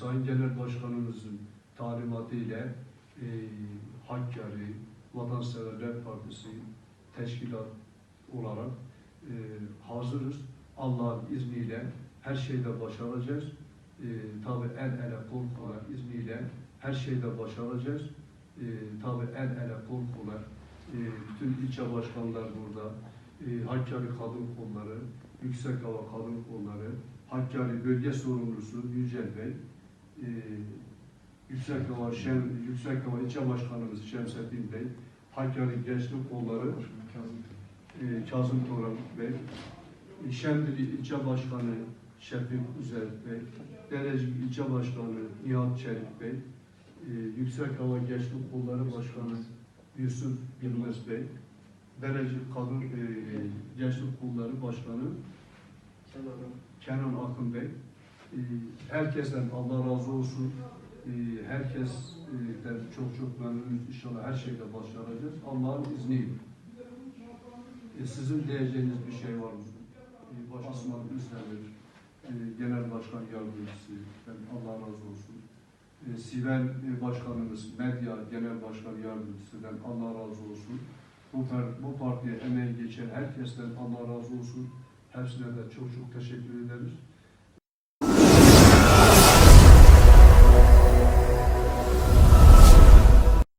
Sayın Genel Başkanımızın talimatı ile e, Hakkari, Vatanseverler Partisi teşkilat olarak e, hazırız. Allah'ın izniyle her şeyde başaracağız. E, tabi el ele kol izniyle her şeyde başaracağız. E, tabi el ele kol e, bütün ilçe başkanlar burada. E, Hakkari Kadın Kolları, Yüksek Hava Kadın Kolları, Hakkari Bölge Sorumlusu Yücel Bey, e, Yüksek Hava Şem, Yüksek Hava İlçe Başkanımız Şemsettin Bey, Hakkari Gençlik Kolları e, Kazım Toran Bey, e, Şemdili İlçe Başkanı Şefik Üzer Bey, Derecik İlçe Başkanı Nihat Çelik Bey, e, Yüksek Hava Gençlik Kolları Başkanı Yusuf Bilmez Bey, Derecik Kadın e, Gençlik Kolları Başkanı Kenan Akın Bey. E, herkesten Allah razı olsun. E, herkesten çok çok memnunuz. İnşallah her şeyde başaracağız. Allah'ın izniyle. E, sizin diyeceğiniz bir şey var mı? Baş Osman Üzdemir, e, Genel Başkan Yardımcısı, ben Allah razı olsun. Sivel e, Başkanımız, Medya Genel Başkan Yardımcısı'dan Allah razı olsun. Bu, bu partiye emeği geçen herkesten Allah razı olsun. Hepsine de çok çok teşekkür ederiz.